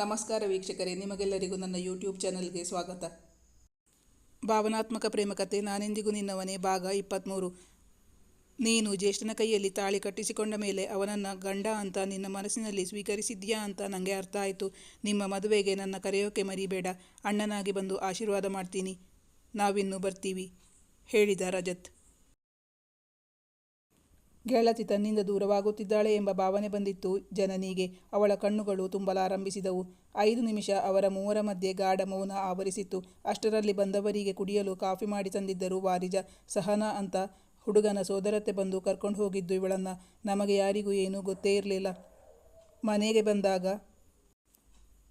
ನಮಸ್ಕಾರ ವೀಕ್ಷಕರೇ, ನಿಮಗೆಲ್ಲರಿಗೂ ನನ್ನ ಯೂಟ್ಯೂಬ್ ಚಾನಲ್ಗೆ ಸ್ವಾಗತ. ಭಾವನಾತ್ಮಕ ಪ್ರೇಮಕತೆ ನಾನೆಂದಿಗೂ ನಿನ್ನವನೇ ಭಾಗ ಇಪ್ಪತ್ತ್ಮೂರು ನೀನು ಜ್ಯೇಷ್ಠನ ಕೈಯಲ್ಲಿ ತಾಳಿ ಕಟ್ಟಿಸಿಕೊಂಡ ಮೇಲೆ ಅವನನ್ನು ಗಂಡ ಅಂತ ನಿನ್ನ ಮನಸ್ಸಿನಲ್ಲಿ ಸ್ವೀಕರಿಸಿದ್ಯಾ ಅಂತ ನನಗೆ ಅರ್ಥ ಆಯಿತು. ನಿಮ್ಮ ಮದುವೆಗೆ ನನ್ನ ಕರೆಯೋಕೆ ಮರಿಬೇಡ. ಅಣ್ಣನಾಗಿ ಬಂದು ಆಶೀರ್ವಾದ ಮಾಡ್ತೀನಿ. ನಾವಿನ್ನು ಬರ್ತೀವಿ, ಹೇಳಿದ ರಜತ್. ಗೆಳತಿ ತನ್ನಿಂದ ದೂರವಾಗುತ್ತಿದ್ದಾಳೆ ಎಂಬ ಭಾವನೆ ಬಂದಿತ್ತು. ಜನನಿಗೆ ಅವಳ ಕಣ್ಣುಗಳು ತುಂಬಲಾರಂಭಿಸಿದವು. ಐದು ನಿಮಿಷ ಅವರ ಮೂವರ ಮಧ್ಯೆ ಗಾಢ ಮೌನ ಆವರಿಸಿತ್ತು. ಅಷ್ಟರಲ್ಲಿ ಬಂದವರಿಗೆ ಕುಡಿಯಲು ಕಾಫಿ ಮಾಡಿ ತಂದಿದ್ದರು ವಾರಿಜ. ಸಹನಾ ಅಂತ ಹುಡುಗನ ಸೋದರತ್ತೆ ಬಂದು ಕರ್ಕೊಂಡು ಹೋಗಿದ್ದು ಇವಳನ್ನು. ನಮಗೆ ಯಾರಿಗೂ ಏನೂ ಗೊತ್ತೇ ಇರಲಿಲ್ಲ. ಮನೆಗೆ ಬಂದಾಗ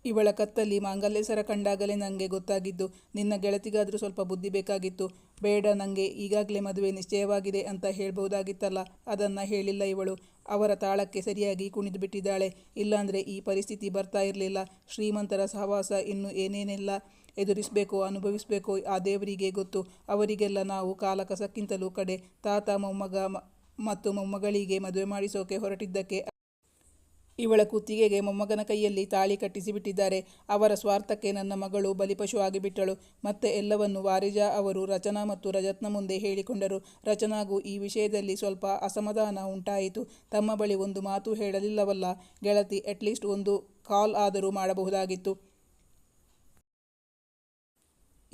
ಇವಳ ಕತ್ತಲ್ಲಿ ಮಾಂಗಲ್ಯ ಸರ ಕಂಡಾಗಲೇ ನನಗೆ ಗೊತ್ತಾಗಿದ್ದು, ನಿನ್ನ ಗೆಳತಿಗಾದರೂ ಸ್ವಲ್ಪ ಬುದ್ಧಿ ಬೇಕಾಗಿತ್ತು. ಬೇಡ ನನಗೆ ಈಗಾಗಲೇ ಮದುವೆ ನಿಶ್ಚಯವಾಗಿದೆ ಅಂತ ಹೇಳ್ಬೋದಾಗಿತ್ತಲ್ಲ ಅದನ್ನು ಹೇಳಿಲ್ಲ ಇವಳು. ಅವರ ತಾಳಕ್ಕೆ ಸರಿಯಾಗಿ ಕುಣಿದು ಬಿಟ್ಟಿದ್ದಾಳೆ ಇಲ್ಲಾಂದರೆ ಈ ಪರಿಸ್ಥಿತಿ ಬರ್ತಾ ಇರಲಿಲ್ಲ. ಶ್ರೀಮಂತರ ಸಹವಾಸ ಇನ್ನು ಏನೇನೆಲ್ಲ ಎದುರಿಸಬೇಕು, ಅನುಭವಿಸಬೇಕು, ಆ ದೇವರಿಗೆ ಗೊತ್ತು. ಅವರಿಗೆಲ್ಲ ನಾವು ಕಾಲ ಕಸಕ್ಕಿಂತಲೂ ಕಡೆ. ತಾತ, ಮೊಮ್ಮಗ ಮತ್ತು ಮೊಮ್ಮಗಳಿಗೆ ಮದುವೆ ಮಾಡಿಸೋಕೆ ಹೊರಟಿದ್ದಕ್ಕೆ ಇವಳ ಕುತ್ತಿಗೆಗೆ ಮೊಮ್ಮಗನ ಕೈಯಲ್ಲಿ ತಾಳಿ ಕಟ್ಟಿಸಿಬಿಟ್ಟಿದ್ದಾರೆ. ಅವರ ಸ್ವಾರ್ಥಕ್ಕೆ ನನ್ನ ಮಗಳು ಬಲಿಪಶು ಆಗಿಬಿಟ್ಟಳು. ಮತ್ತೆ ಎಲ್ಲವನ್ನು ವಾರಿಜಾ ಅವರು ರಚನಾ ಮತ್ತು ರಜತ್ನ ಮುಂದೆ ಹೇಳಿಕೊಂಡರು. ರಚನಾಗೂ ಈ ವಿಷಯದಲ್ಲಿ ಸ್ವಲ್ಪ ಅಸಮಾಧಾನ ಉಂಟಾಯಿತು. ತಮ್ಮ ಬಳಿ ಒಂದು ಮಾತು ಹೇಳಲಿಲ್ಲವಲ್ಲ. ಗೆಳತಿ, ಅಟ್ಲೀಸ್ಟ್ ಒಂದು ಕಾಲ್ ಆದರೂ ಮಾಡಬಹುದಾಗಿತ್ತು.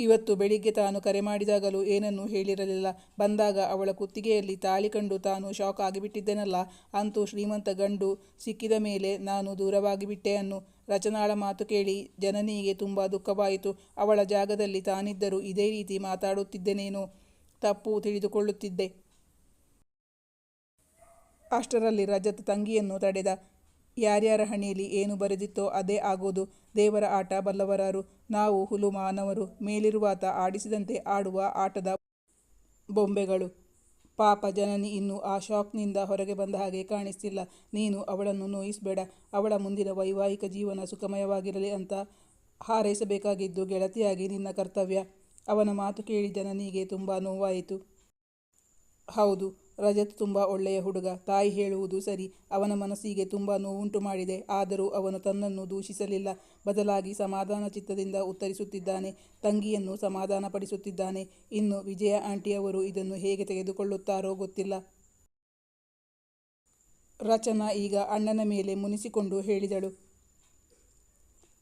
ಇವತ್ತು ಬೆಳಿಗ್ಗೆ ತಾನು ಕರೆ ಮಾಡಿದಾಗಲೂ ಏನನ್ನೂ ಹೇಳಿರಲಿಲ್ಲ. ಬಂದಾಗ ಅವಳ ಕುತ್ತಿಗೆಯಲ್ಲಿ ತಾಳಿ ಕಂಡು ತಾನು ಶಾಕ್ ಆಗಿಬಿಟ್ಟಿದ್ದೆನಲ್ಲ? ಅಂತೂ ಶ್ರೀಮಂತ ಗಂಡು, ಸಿಕ್ಕಿದ ಮೇಲೆ ನಾನು ದೂರವಾಗಿಬಿಟ್ಟೆ ಅನ್ನು ರಚನಾಳ ಮಾತು ಕೇಳಿ ಜನನಿಗೆ ತುಂಬ ದುಃಖವಾಯಿತು. ಅವಳ ಜಾಗದಲ್ಲಿ ತಾನಿದ್ದರೂ ಇದೇ ರೀತಿ ಮಾತಾಡುತ್ತಿದ್ದೇನೇನೋ ತಪ್ಪು ತಿಳಿದುಕೊಳ್ಳುತ್ತಿದ್ದೆ. ಅಷ್ಟರಲ್ಲಿ ರಜತ್ ತಂಗಿಯನ್ನು ತಡೆದ. ಯಾರ್ಯಾರ ಹಣೆಯಲ್ಲಿ ಏನು ಬರೆದಿತ್ತೋ ಅದೇ ಆಗೋದು. ದೇವರ ಆಟ ಬಲ್ಲವರಾರು. ನಾವು ಹುಲು ಮಾನವರು ಮೇಲಿರುವಾತ ಆಡಿಸಿದಂತೆ ಆಡುವ ಆಟದ ಬೊಂಬೆಗಳು. ಪಾಪ ಜನನಿ ಇನ್ನೂ ಆ ಶಾಕ್ನಿಂದ ಹೊರಗೆ ಬಂದ ಹಾಗೆ ಕಾಣಿಸ್ತಿಲ್ಲ. ನೀನು ಅವಳನ್ನು ನೋಯಿಸಬೇಡ. ಅವಳ ಮುಂದಿನ ವೈವಾಹಿಕ ಜೀವನ ಸುಖಮಯವಾಗಿರಲಿ ಅಂತ ಹಾರೈಸಬೇಕಾಗಿದ್ದು ಗೆಳತಿಯಾಗಿ ನಿನ್ನ ಕರ್ತವ್ಯ. ಅವನ ಮಾತು ಕೇಳಿ ಜನನಿಗೆ ತುಂಬ ನೋವಾಯಿತು. ಹೌದು. ರಜತ್ ತುಂಬ ಒಳ್ಳೆಯ ಹುಡುಗ. ತಾಯಿ ಹೇಳುವುದು ಸರಿ. ಅವನ ಮನಸ್ಸಿಗೆ ತುಂಬ ನೋವುಂಟು ಮಾಡಿದೆ. ಆದರೂ ಅವನು ತನ್ನನ್ನು ದೂಷಿಸಲಿಲ್ಲ. ಬದಲಾಗಿ ಸಮಾಧಾನ ಚಿತ್ತದಿಂದ ಉತ್ತರಿಸುತ್ತಿದ್ದಾನೆ. ತಂಗಿಯನ್ನು ಸಮಾಧಾನಪಡಿಸುತ್ತಿದ್ದಾನೆ. ಇನ್ನು ವಿಜಯ ಆಂಟಿಯವರು ಇದನ್ನು ಹೇಗೆ ತೆಗೆದುಕೊಳ್ಳುತ್ತಾರೋ ಗೊತ್ತಿಲ್ಲ. ರಚನಾ ಈಗ ಅಣ್ಣನ ಮೇಲೆ ಮುನಿಸಿಕೊಂಡು ಹೇಳಿದಳು.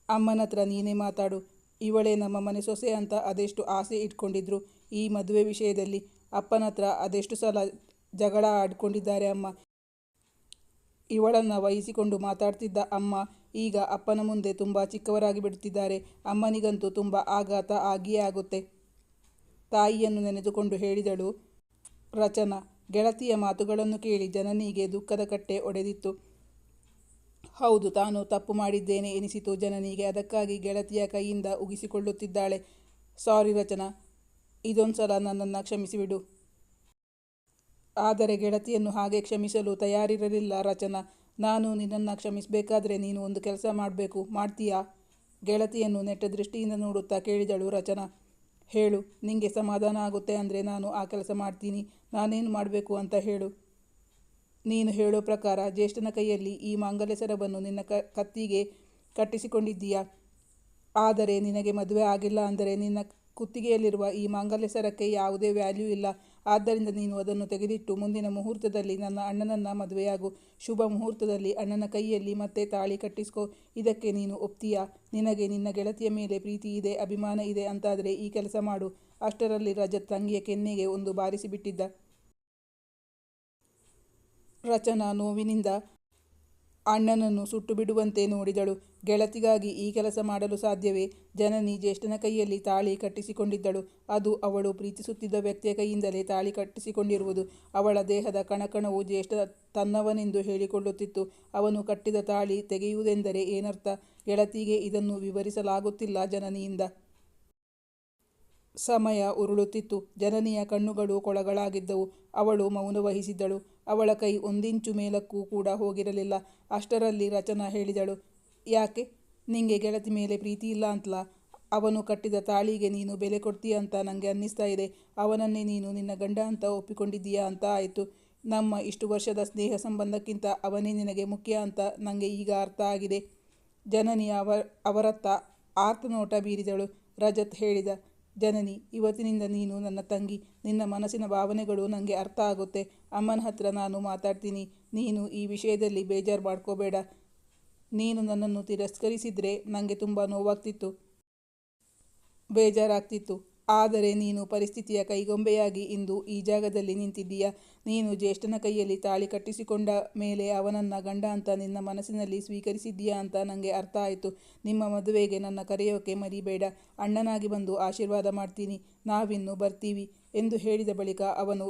ಅಮ್ಮನತ್ರ ನೀನೇ ಮಾತಾಡು. ಇವಳೇ ನಮ್ಮ ಮನೆ ಸೊಸೆ ಅಂತ ಅದೆಷ್ಟು ಆಸೆ ಇಟ್ಕೊಂಡಿದ್ರು. ಈ ಮದುವೆ ವಿಷಯದಲ್ಲಿ ಅಪ್ಪನತ್ರ ಅದೆಷ್ಟು ಸಲ ಜಗಳ ಆಡ್ಕೊಂಡಿದ್ದಾರೆ ಅಮ್ಮ. ಇವಳನ್ನು ವಹಿಸಿಕೊಂಡು ಮಾತಾಡ್ತಿದ್ದ ಅಮ್ಮ ಈಗ ಅಪ್ಪನ ಮುಂದೆ ತುಂಬ ಚಿಕ್ಕವರಾಗಿ ಬಿಡುತ್ತಿದ್ದಾರೆ. ಅಮ್ಮನಿಗಂತೂ ತುಂಬ ಆಘಾತ ಆಗಿಯೇ ಆಗುತ್ತೆ. ತಾಯಿಯನ್ನು ನೆನೆದುಕೊಂಡು ಹೇಳಿದಳು ರಚನಾ. ಗೆಳತಿಯ ಮಾತುಗಳನ್ನು ಕೇಳಿ ಜನನಿಗೆ ದುಃಖದ ಕಟ್ಟೆ ಒಡೆದಿತ್ತು. ಹೌದು, ತಾನು ತಪ್ಪು ಮಾಡಿದ್ದೇನೆ ಎನಿಸಿತು ಜನನಿಗೆ. ಅದಕ್ಕಾಗಿ ಗೆಳತಿಯ ಕೈಯಿಂದ ಉಗಿಸಿಕೊಳ್ಳುತ್ತಿದ್ದಾಳೆ. ಸಾರಿ ರಚನಾ, ಇದೊಂದ್ಸಲ ನನ್ನನ್ನು ಕ್ಷಮಿಸಿಬಿಡು. ಆದರೆ ಗೆಳತಿಯನ್ನು ಹಾಗೆ ಕ್ಷಮಿಸಲು ತಯಾರಿರಲಿಲ್ಲ, ರಚನಾ. ನಾನು ನಿನ್ನನ್ನು ಕ್ಷಮಿಸಬೇಕಾದ್ರೆ ನೀನು ಒಂದು ಕೆಲಸ ಮಾಡಬೇಕು. ಮಾಡ್ತೀಯಾ? ಗೆಳತಿಯನ್ನು ನೆಟ್ಟ ದೃಷ್ಟಿಯಿಂದ ನೋಡುತ್ತಾ ಕೇಳಿದಳು ರಚನಾ. ಹೇಳು, ನಿಂಗೆ ಸಮಾಧಾನ ಆಗುತ್ತೆ ಅಂದರೆ ನಾನು ಆ ಕೆಲಸ ಮಾಡ್ತೀನಿ. ನಾನೇನು ಮಾಡಬೇಕು ಅಂತ ಹೇಳು. ನೀನು ಹೇಳೋ ಪ್ರಕಾರ ಜ್ಯೇಷ್ಠನ ಕೈಯಲ್ಲಿ ಈ ಮಾಂಗಲ್ಯ ಸರವನ್ನು ನಿನ್ನ ಕ, ಕತ್ತಿಗೆ ಕಟ್ಟಿಸಿಕೊಂಡಿದ್ದೀಯಾ? ಆದರೆ ನಿನಗೆ ಮದುವೆ ಆಗಿಲ್ಲ ಅಂದರೆ ನಿನ್ನ ಕುತ್ತಿಗೆಯಲ್ಲಿರುವ ಈ ಮಾಂಗಲ್ಯ ಸರಕ್ಕೆ ಯಾವುದೇ ವ್ಯಾಲ್ಯೂ ಇಲ್ಲ. ಆದ್ದರಿಂದ ನೀನು ಅದನ್ನು ತೆಗೆದಿಟ್ಟು ಮುಂದಿನ ಮುಹೂರ್ತದಲ್ಲಿ ನನ್ನ ಅಣ್ಣನನ್ನು ಮದುವೆಯಾಗು. ಶುಭ ಮುಹೂರ್ತದಲ್ಲಿ ಅಣ್ಣನ ಕೈಯಲ್ಲಿ ಮತ್ತೆ ತಾಳಿ ಕಟ್ಟಿಸ್ಕೋ. ಇದಕ್ಕೆ ನೀನು ಒಪ್ತೀಯಾ? ನಿನಗೆ ನಿನ್ನ ಗೆಳತಿಯ ಮೇಲೆ ಪ್ರೀತಿ ಇದೆ, ಅಭಿಮಾನ ಇದೆ ಅಂತಾದರೆ ಈ ಕೆಲಸ ಮಾಡು. ಅಷ್ಟರಲ್ಲಿ ರಜತ್ ತಂಗಿಯ ಕೆನ್ನೆಗೆ ಒಂದು ಬಾರಿಸಿಬಿಟ್ಟಿದ್ದ ರಚನಾ ನೋವಿನಿಂದ ಅಣ್ಣನನ್ನು ಸುಟ್ಟು ಬಿಡುವಂತೆ ನೋಡಿದಳು. ಗೆಳತಿಗಾಗಿ ಈ ಕೆಲಸ ಮಾಡಲು ಸಾಧ್ಯವೇ? ಜನನಿ ಜ್ಯೇಷ್ಠನ ಕೈಯಲ್ಲಿ ತಾಳಿ ಕಟ್ಟಿಸಿಕೊಂಡಿದ್ದಳು. ಅದು ಅವಳು ಪ್ರೀತಿಸುತ್ತಿದ್ದ ವ್ಯಕ್ತಿಯ ಕೈಯಿಂದಲೇ ತಾಳಿ ಕಟ್ಟಿಸಿಕೊಂಡಿರುವುದು. ಅವಳ ದೇಹದ ಕಣಕಣವು ಜ್ಯೇಷ್ಠ ತನ್ನವನೆಂದು ಹೇಳಿಕೊಳ್ಳುತ್ತಿತ್ತು. ಅವನು ಕಟ್ಟಿದ ತಾಳಿ ತೆಗೆಯುವುದೆಂದರೆ ಏನರ್ಥ? ಗೆಳತಿಗೆ ಇದನ್ನು ವಿವರಿಸಲಾಗುತ್ತಿಲ್ಲ ಜನನಿಯಿಂದ. ಸಮಯ ಉರುಳುತ್ತಿತ್ತು. ಜನನಿಯ ಕಣ್ಣುಗಳು ಕೊಳಗಳಾಗಿದ್ದವು. ಅವಳು ಮೌನ ವಹಿಸಿದ್ದಳು. ಅವಳ ಕೈ ಒಂದಿಂಚು ಮೇಲಕ್ಕೂ ಕೂಡ ಹೋಗಿರಲಿಲ್ಲ. ಅಷ್ಟರಲ್ಲಿ ರಚನಾ ಹೇಳಿದಳು, ಯಾಕೆ? ನಿಂಗೆ ಗೆಳತಿ ಮೇಲೆ ಪ್ರೀತಿ ಇಲ್ಲ ಅಂತಲಾ? ಅವನು ಕಟ್ಟಿದ ತಾಳಿಗೆ ನೀನು ಬೆಲೆ ಕೊಡ್ತೀಯ ಅಂತ ನನಗೆ ಅನ್ನಿಸ್ತಾ ಇದೆ. ಅವನನ್ನೇ ನೀನು ನಿನ್ನ ಗಂಡ ಅಂತ ಒಪ್ಪಿಕೊಂಡಿದ್ದೀಯಾ ಅಂತ ಆಯಿತು. ನಮ್ಮ ಇಷ್ಟು ವರ್ಷದ ಸ್ನೇಹ ಸಂಬಂಧಕ್ಕಿಂತ ಅವನೇ ನಿನಗೆ ಮುಖ್ಯ ಅಂತ ನನಗೆ ಈಗ ಅರ್ಥ ಆಗಿದೆ. ಜನನಿ ಅವ ಅವರತ್ತ ಆರ್ತನೋಟ ಬೀರಿದಳು. ರಜತ್ ಹೇಳಿದ ಜನನಿ, ಇವತ್ತಿನಿಂದ ನೀನು ನನ್ನ ತಂಗಿ. ನಿನ್ನ ಮನಸ್ಸಿನ ಭಾವನೆಗಳು ನನಗೆ ಅರ್ಥ ಆಗುತ್ತೆ. ಅಮ್ಮನ ಹತ್ರ ನಾನು ಮಾತಾಡ್ತೀನಿ. ನೀನು ಈ ವಿಷಯದಲ್ಲಿ ಬೇಜಾರು ಮಾಡ್ಕೋಬೇಡ. ನೀನು ನನ್ನನ್ನು ತಿರಸ್ಕರಿಸಿದರೆ ನನಗೆ ತುಂಬ ನೋವಾಗ್ತಿತ್ತು. ಬೇಜಾರಾಗ್ತಿತ್ತು. ಆದರೆ ನೀನು ಪರಿಸ್ಥಿತಿಯ ಕೈಗೊಂಬೆಯಾಗಿ ಇಂದು ಈ ಜಾಗದಲ್ಲಿ ನಿಂತಿದ್ದೀಯ. ನೀನು ಜ್ಯೇಷ್ಠನ ಕೈಯಲ್ಲಿ ತಾಳಿ ಕಟ್ಟಿಸಿಕೊಂಡ ಮೇಲೆ ಅವನನ್ನ ಗಂಡ ಅಂತ ನಿನ್ನ ಮನಸ್ಸಿನಲ್ಲಿ ಸ್ವೀಕರಿಸಿದ್ದೀಯಾ ಅಂತ ನನಗೆ ಅರ್ಥ ಆಯಿತು. ನಿಮ್ಮ ಮದುವೆಗೆ ನನ್ನ ಕರೆಯೋಕೆ ಮರಿಬೇಡ. ಅಣ್ಣನಾಗಿ ಬಂದು ಆಶೀರ್ವಾದ ಮಾಡ್ತೀನಿ. ನಾವಿನ್ನು ಬರ್ತೀವಿ ಎಂದು ಹೇಳಿದ ಬಳಿಕ ಅವನು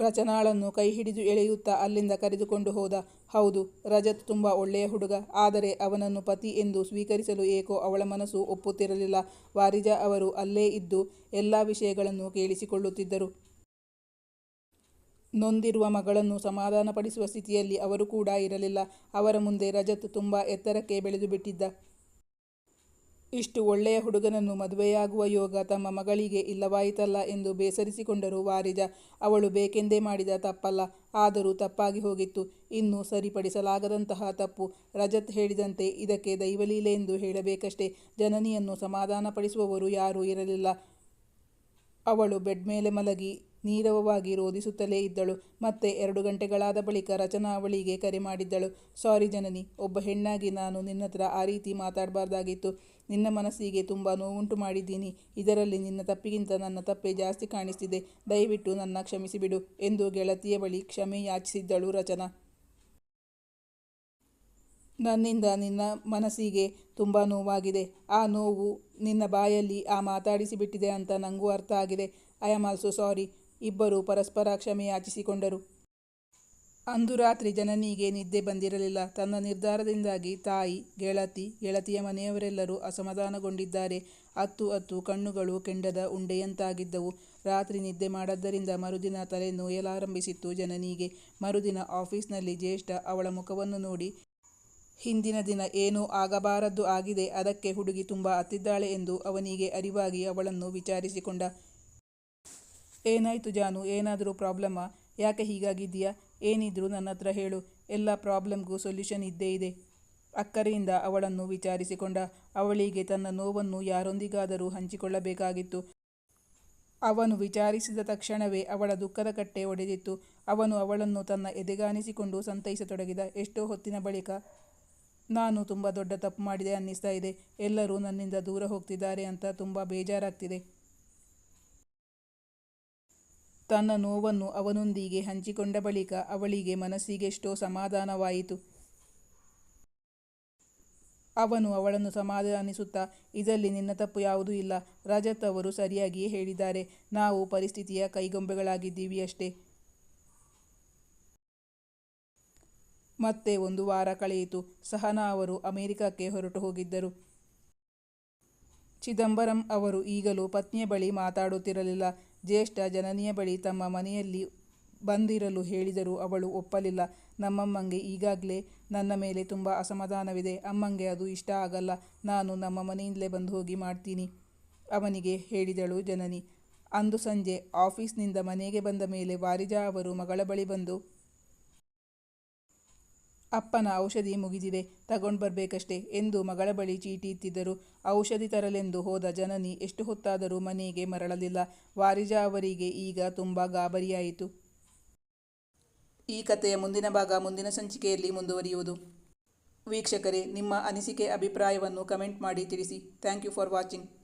ರಚನಾಳನ್ನು ಕೈ ಹಿಡಿದು ಎಳೆಯುತ್ತಾ ಅಲ್ಲಿಂದ ಕರೆದುಕೊಂಡು ಹೋದ. ಹೌದು, ರಜತ್ ತುಂಬ ಒಳ್ಳೆಯ ಹುಡುಗ. ಆದರೆ ಅವನನ್ನು ಪತಿ ಎಂದು ಸ್ವೀಕರಿಸಲು ಏಕೋ ಅವಳ ಮನಸ್ಸು ಒಪ್ಪುತ್ತಿರಲಿಲ್ಲ. ವಾರಿಜಾ ಅವರು ಅಲ್ಲೇ ಇದ್ದು ಎಲ್ಲ ವಿಷಯಗಳನ್ನು ಕೇಳಿಸಿಕೊಳ್ಳುತ್ತಿದ್ದರು. ನೊಂದಿರುವ ಮಗಳನ್ನು ಸಮಾಧಾನಪಡಿಸುವ ಸ್ಥಿತಿಯಲ್ಲಿ ಅವರು ಕೂಡ ಇರಲಿಲ್ಲ. ಅವರ ಮುಂದೆ ರಜತ್ ತುಂಬ ಎತ್ತರಕ್ಕೆ ಬೆಳೆದು ಬಿಟ್ಟಿದ್ದ ಇಷ್ಟು ಒಳ್ಳೆಯ ಹುಡುಗನನ್ನು ಮದುವೆಯಾಗುವ ಯೋಗ ತಮ್ಮ ಮಗಳಿಗೆ ಇಲ್ಲವಾಯಿತಲ್ಲ ಎಂದು ಬೇಸರಿಸಿಕೊಂಡರು ವಾರಿಜ. ಅವಳು ಬೇಕೆಂದೇ ಮಾಡಿದ ತಪ್ಪಲ್ಲ, ಆದರೂ ತಪ್ಪಾಗಿ ಹೋಗಿತ್ತು. ಇನ್ನು ಸರಿಪಡಿಸಲಾಗದಂತಹ ತಪ್ಪು. ರಜತ್ ಹೇಳಿದಂತೆ ಇದಕ್ಕೆ ದೈವಲೀಲೆ ಎಂದು ಹೇಳಬೇಕಷ್ಟೇ. ಜನನಿಯನ್ನು ಸಮಾಧಾನಪಡಿಸುವವರು ಯಾರೂ ಇರಲಿಲ್ಲ. ಅವಳು ಬೆಡ್ ಮೇಲೆ ಮಲಗಿ ನೀರವವಾಗಿ ರೋಧಿಸುತ್ತಲೇ ಇದ್ದಳು. ಮತ್ತೆ ಎರಡು ಗಂಟೆಗಳಾದ ಬಳಿಕ ರಚನಾ ಅವಳಿಗೆ ಕರೆ ಮಾಡಿದ್ದಳು. ಸಾರಿ ಜನನಿ, ಒಬ್ಬ ಹೆಣ್ಣಾಗಿ ನಾನು ನಿನ್ನತ್ರ ಆ ರೀತಿ ಮಾತಾಡಬಾರ್ದಾಗಿತ್ತು. ನಿನ್ನ ಮನಸ್ಸಿಗೆ ತುಂಬ ನೋವುಂಟು ಮಾಡಿದ್ದೀನಿ. ಇದರಲ್ಲಿ ನಿನ್ನ ತಪ್ಪಿಗಿಂತ ನನ್ನ ತಪ್ಪೇ ಜಾಸ್ತಿ ಕಾಣಿಸ್ತಿದೆ. ದಯವಿಟ್ಟು ನನ್ನ ಕ್ಷಮಿಸಿಬಿಡು ಎಂದು ಗೆಳತಿಯ ಬಳಿ ಕ್ಷಮೆ ಯಾಚಿಸಿದ್ದಳು ರಚನಾ. ನನ್ನಿಂದ ನಿನ್ನ ಮನಸ್ಸಿಗೆ ತುಂಬ ನೋವಾಗಿದೆ. ಆ ನೋವು ನಿನ್ನ ಬಾಯಲ್ಲಿ ಆ ಮಾತಾಡಿಸಿಬಿಟ್ಟಿದೆ ಅಂತ ನನಗೂ ಅರ್ಥ ಆಗಿದೆ. I am also sorry. ಇಬ್ಬರು ಪರಸ್ಪರ ಕ್ಷಮೆಯಾಚಿಸಿಕೊಂಡರು ಅಂದು ರಾತ್ರಿ ಜನನಿಗೆ ನಿದ್ದೆ ಬಂದಿರಲಿಲ್ಲ. ತನ್ನ ನಿರ್ಧಾರದಿಂದಾಗಿ ತಾಯಿ, ಗೆಳತಿ, ಗೆಳತಿಯ ಮನೆಯವರೆಲ್ಲರೂ ಅಸಮಾಧಾನಗೊಂಡಿದ್ದಾರೆ. ಅತ್ತು ಅತ್ತು ಕಣ್ಣುಗಳು ಕೆಂಡದ ಉಂಡೆಯಂತಾಗಿದ್ದವು. ರಾತ್ರಿ ನಿದ್ದೆ ಮಾಡದ್ದರಿಂದ ಮರುದಿನ ತಲೆ ನೋಯಲಾರಂಭಿಸಿತ್ತು ಜನನಿಗೆ. ಮರುದಿನ ಆಫೀಸ್ನಲ್ಲಿ ಜ್ಯೇಷ್ಠ ಅವಳ ಮುಖವನ್ನು ನೋಡಿ, ಹಿಂದಿನ ದಿನ ಏನೂ ಆಗಬಾರದ್ದು ಆಗಿದೆ. ಅದಕ್ಕೆ ಹುಡುಗಿ ತುಂಬ ಅತ್ತಿದ್ದಾಳೆ ಎಂದು ಅವನಿಗೆ ಅರಿವಾಗಿ ಅವಳನ್ನು ವಿಚಾರಿಸಿಕೊಂಡ. ಏನಾಯ್ತು ಜಾನು? ಏನಾದರೂ ಪ್ರಾಬ್ಲಮ್ಮಾ ಯಾಕೆ ಹೀಗಾಗಿದ್ದೀಯಾ? ಏನಿದ್ರು ನನ್ನ ಹತ್ರ ಹೇಳು. ಎಲ್ಲ ಪ್ರಾಬ್ಲಮ್ಗೂ ಸೊಲ್ಯೂಷನ್ ಇದ್ದೇ ಇದೆ. ಅಕ್ಕರೆಯಿಂದ ಅವಳನ್ನು ವಿಚಾರಿಸಿಕೊಂಡ. ಅವಳಿಗೆ ತನ್ನ ನೋವನ್ನು ಯಾರೊಂದಿಗಾದರೂ ಹಂಚಿಕೊಳ್ಳಬೇಕಾಗಿತ್ತು. ಅವನು ವಿಚಾರಿಸಿದ ತಕ್ಷಣವೇ ಅವಳ ದುಃಖದ ಕಟ್ಟೆ ಒಡೆದಿತ್ತು. ಅವನು ಅವಳನ್ನು ತನ್ನ ಎದೆಗಾನಿಸಿಕೊಂಡು ಸಂತೈಸತೊಡಗಿದ. ಎಷ್ಟೋ ಹೊತ್ತಿನ ಬಳಿಕ ನಾನು ತುಂಬ ದೊಡ್ಡ ತಪ್ಪು ಮಾಡಿದೆ ಅನ್ನಿಸ್ತಾ ಇದೆ. ಎಲ್ಲರೂ ನನ್ನಿಂದ ದೂರ ಹೋಗ್ತಿದ್ದಾರೆ ಅಂತ ತುಂಬ ಬೇಜಾರಾಗ್ತಿದೆ. ತನ್ನ ನೋವನ್ನು ಅವನೊಂದಿಗೆ ಹಂಚಿಕೊಂಡ ಬಳಿಕ ಅವಳಿಗೆ ಮನಸ್ಸಿಗೆಷ್ಟೋ ಸಮಾಧಾನವಾಯಿತು. ಅವನು ಅವಳನ್ನು ಸಮಾಧಾನಿಸುತ್ತಾ, ಇದರಲ್ಲಿ ನಿನ್ನ ತಪ್ಪು ಯಾವುದೂ ಇಲ್ಲ. ರಜತ್ ಅವರು ಸರಿಯಾಗಿಯೇ ಹೇಳಿದ್ದಾರೆ. ನಾವು ಪರಿಸ್ಥಿತಿಯ ಕೈಗೊಂಬೆಗಳಾಗಿದ್ದೀವಿ ಅಷ್ಟೇ. ಮತ್ತೆ ಒಂದು ವಾರ ಕಳೆಯಿತು. ಸಹನಾ ಅವರು ಅಮೆರಿಕಕ್ಕೆ ಹೊರಟು ಹೋಗಿದ್ದರು. ಚಿದಂಬರಂ ಅವರು ಈಗಲೂ ಪತ್ನಿಯ ಬಳಿ ಮಾತಾಡುತ್ತಿರಲಿಲ್ಲ. ಜ್ಯೇಷ್ಠ ಜನನಿಯ ಬಳಿ ತಮ್ಮ ಮನೆಯಲ್ಲಿ ಬಂದಿರಲು ಹೇಳಿದರೂ ಅವಳು ಒಪ್ಪಲಿಲ್ಲ. ನಮ್ಮಮ್ಮಂಗೆ ಈಗಾಗಲೇ ನನ್ನ ಮೇಲೆ ತುಂಬ ಅಸಮಾಧಾನವಿದೆ. ಅಮ್ಮಂಗೆ ಅದು ಇಷ್ಟ ಆಗಲ್ಲ. ನಾನು ನಮ್ಮ ಮನೆಯಿಂದಲೇ ಬಂದು ಹೋಗಿ ಮಾಡ್ತೀನಿ, ಅವನಿಗೆ ಹೇಳಿದಳು ಜನನಿ. ಅಂದು ಸಂಜೆ ಆಫೀಸ್ನಿಂದ ಮನೆಗೆ ಬಂದ ಮೇಲೆ ವಾರಿಜಾ ಅವರು ಮಗಳ ಬಳಿ ಬಂದು ಅಪ್ಪನ ಔಷಧಿ ಮುಗಿದಿದೆ, ತಗೊಂಡು ಬರಬೇಕಷ್ಟೆ ಎಂದು ಮಗಳ ಬಳಿ ಚೀಟಿ ಇತ್ತಿದ್ದರು. ಔಷಧಿ ತರಲೆಂದು ಹೋದ ಜನನಿ ಎಷ್ಟು ಹೊತ್ತಾದರೂ ಮನೆಗೆ ಮರಳಲಿಲ್ಲ. ವಾರಿಜಾ ಅವರಿಗೆ ಈಗ ತುಂಬ ಗಾಬರಿಯಾಯಿತು. ಈ ಕಥೆಯ ಮುಂದಿನ ಭಾಗ ಮುಂದಿನ ಸಂಚಿಕೆಯಲ್ಲಿ ಮುಂದುವರಿಯುವುದು. ವೀಕ್ಷಕರೇ, ನಿಮ್ಮ ಅನಿಸಿಕೆ, ಅಭಿಪ್ರಾಯವನ್ನು ಕಮೆಂಟ್ ಮಾಡಿ ತಿಳಿಸಿ. Thank you for watching.